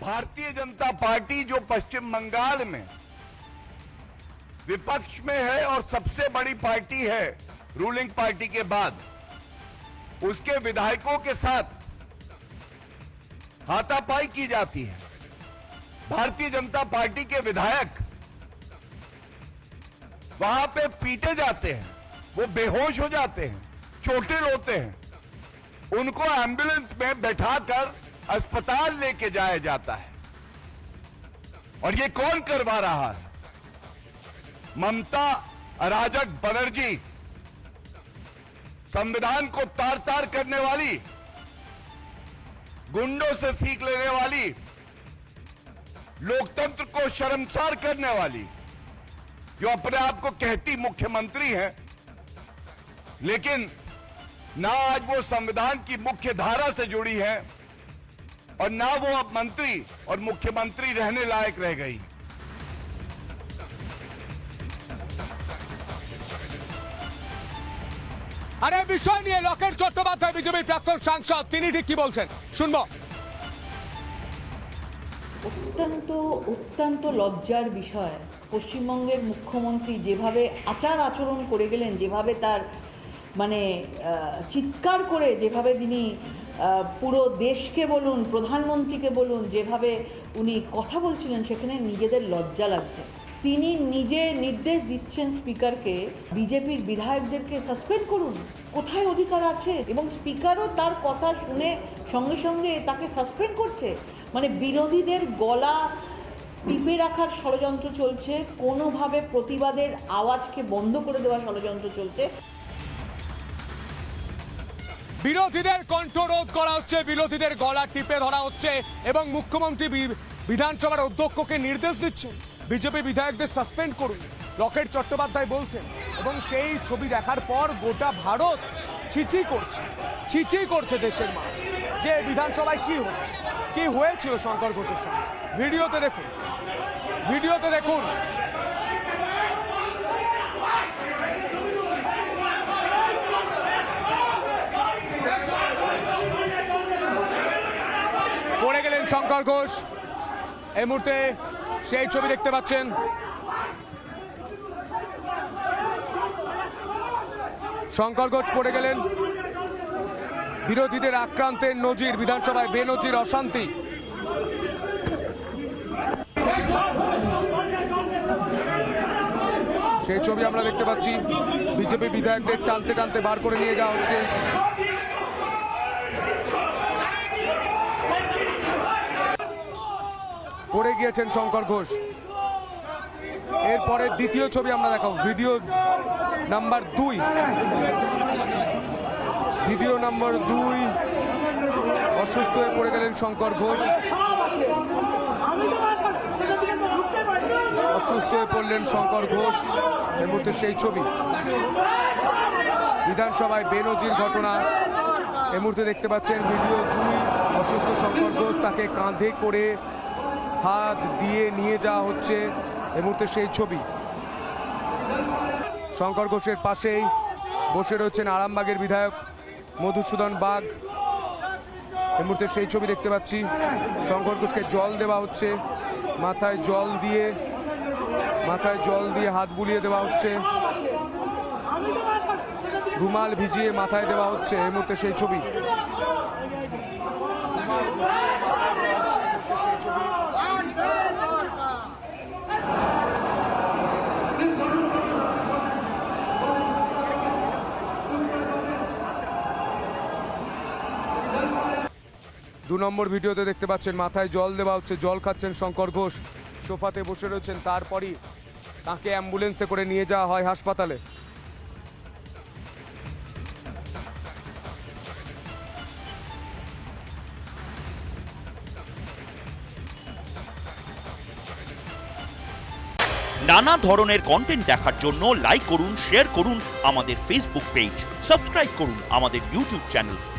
Bharatiya Janata party जो पश्चिम बंगाल में विपक्ष में है और सबसे बड़ी पार्टी है रूलिंग पार्टी के बाद, उसके विधायकों के साथ हाथापाई की जाती है। भारतीय जनता पार्टी के विधायक वहाँ पे पीटे जाते हैं, वो बेहोश हो जाते हैं, चोटिल होते हैं। उनको एंबुलेंस में बैठाकर अस्पताल लेके जाया जाता है। और ये कौन करवा रहा है? ममता, अराजक बनर्जी, संविधान को तार तार करने वाली, गुंडों से सीख लेने वाली, लोकतंत्र को शर्मसार करने वाली, जो अपने आप को कहती मुख्यमंत्री है, लेकिन ना आज वो संविधान की मुख्य धारा से जुड़ी है। और ना वो अब मंत्री और मुख्यमंत्री रहने लायक रह गई আর এই বিষয় নিয়ে লকেট চট্টোপাধ্যায় বিজেপির প্রাক্তন সাংসদ তিনি ঠিক কি বলছেন শুনবো অত্যন্ত অত্যন্ত লজ্জার বিষয় পশ্চিমবঙ্গের মুখ্যমন্ত্রী যেভাবে আচার আচরণ করে গেলেন যেভাবে তার মানে আহ, চিৎকার করে যেভাবে তিনি আহ, পুরো দেশকে বলুন, প্রধানমন্ত্রীকে বলুন, যেভাবে উনি কথা বলছিলেন, সেখানে নিজেদের লজ্জা লাগছে। তিনি নিজে নির্দেশ দিচ্ছেন স্পিকারকে, বিজেপির বিধায়কদেরকে, সাসপেন্ড করুন, কোথায় অধিকার আছে? এবং স্পিকারও তার কথা শুনে সঙ্গে সঙ্গে তাকে সাসপেন্ড করছে। মানে বিরোধীদের গলা টিপে রাখার ষড়যন্ত্র চলছে, কোনোভাবে প্রতিবাদের আওয়াজকে বন্ধ করে দেওয়ার ষড়যন্ত্র চলছে। বিরোধীদের কণ্ঠরোধ করা হচ্ছে, বিরোধীদের গলা টিপে ধরা হচ্ছে এবং মুখ্যমন্ত্রী বিধানসভার অধ্যক্ষকে নির্দেশ দিচ্ছেন। বিজেপি বিধায়কদের সাসপেন্ড করুন লকেট চট্টোপাধ্যায় বলছেন। এবং সেই ছবি দেখার পর গোটা ভারত ছিচি করছে ছিচি করছে দেশের মা যে বিধানসভায় কি হচ্ছে, কি হয়েছিল শঙ্কর ঘোষের সঙ্গে? ভিডিওতে দেখুন ভিডিওতে দেখুন পড়ে গেলেন শঙ্কর ঘোষ, এই মুহূর্তে সেই ছবি দেখতে পাচ্ছেন। শঙ্কর ঘোষ পড়ে গেলেন। বিরোধীদের আক্রান্তের নজির, বিধানসভায় বেনজির অশান্তি। সেই ছবি আমরা দেখতে পাচ্ছি। বিজেপি বিধায়কদের টানতে টানতে বার করে নিয়ে যাওয়া হচ্ছে। পড়ে গিয়েছেন শঙ্কর ঘোষ। এরপরে দ্বিতীয় ছবি আমরা দেখাবো। ভিডিও নাম্বার দুই। ভিডিও নাম্বার দুই, অসুস্থ হয়ে পড়ে গেলেন শঙ্কর ঘোষ। অসুস্থ হয়ে পড়লেন শঙ্কর ঘোষ। এই মুহূর্তে সেই ছবি। বিধানসভায় বেনজির ঘটনা। এই মুহূর্তে দেখতে পাচ্ছেন, ভিডিও দুই, অসুস্থ শঙ্কর ঘোষ তাকে কাঁধে করে হাত দিয়ে নিয়ে যাওয়া হচ্ছে এই মুহূর্তে সেই ছবি। শঙ্কর ঘোষের পাশেই বসে রয়েছেন আরামবাগের বিধায়ক মধুসূদন বাগ। এই মুহূর্তে সেই ছবি দেখতে পাচ্ছি। শঙ্কর ঘোষকে জল দেওয়া হচ্ছে। মাথায় জল দিয়ে, মাথায় জল দিয়ে হাত বুলিয়ে দেওয়া হচ্ছে। রুমাল ভিজিয়ে মাথায় দেওয়া হচ্ছে এই মুহূর্তে সেই ছবি। দু নম্বর ভিডিওতে দেখতে পাচ্ছেন, মাথায় জল দেওয়া হচ্ছে, জল খাচ্ছেন শঙ্কর ঘোষ। সোফাতে বসে রয়েছেন, তারপরই তাকে অ্যাম্বুলেন্সে করে নিয়ে যাওয়া হয় হাসপাতালে। নানা ধরনের কন্টেন্ট দেখার জন্য লাইক করুন শেয়ার করুন আমাদের ফেসবুক পেজ সাবস্ক্রাইব করুন আমাদের ইউটিউব চ্যানেল